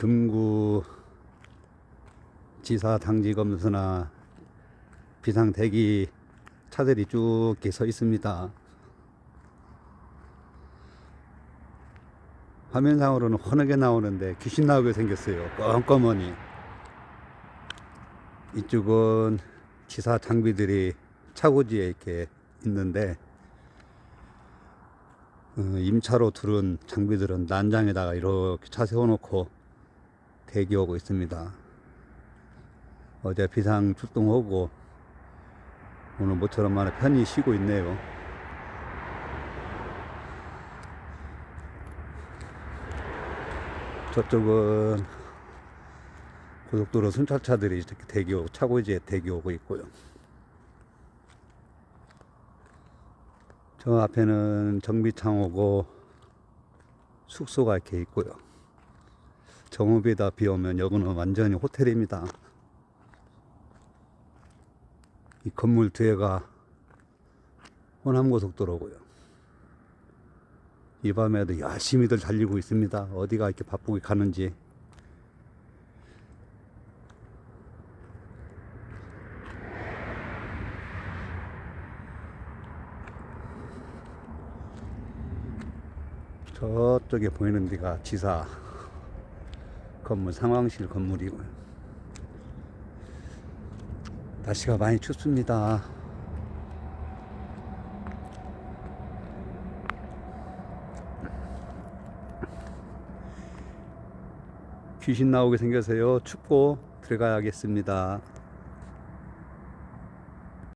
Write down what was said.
금구 지사 당직 검수나 비상 대기 차들이 쭉 이렇게 서 있습니다. 화면상으로는 환하게 나오는데 귀신 나오게 생겼어요. 껌껌하니. 이쪽은 기사 장비들이 차고지에 이렇게 있는데 어, 임차로 들은 장비들은 난장에다가 이렇게 차 세워놓고 대기하고 있습니다. 어제 비상 출동하고 오늘 모처럼 만에 편히 쉬고 있네요. 저쪽은 고속도로 순찰차들이 이렇게 대기 차고지에 대기 오고 있고요. 저 앞에는 정비창 오고 숙소가 이렇게 있고요. 정읍에다 비 오면 여기는 완전히 호텔입니다. 이 건물 뒤에가 호남고속도로고요. 이 밤에도 열심히들 달리고 있습니다. 어디가 이렇게 바쁘게 가는지. 저쪽에 보이는 데가 지사 건물 상황실 건물이고요. 날씨가 많이 춥습니다. 귀신 나오게 생겨서요. 춥고 들어가야겠습니다.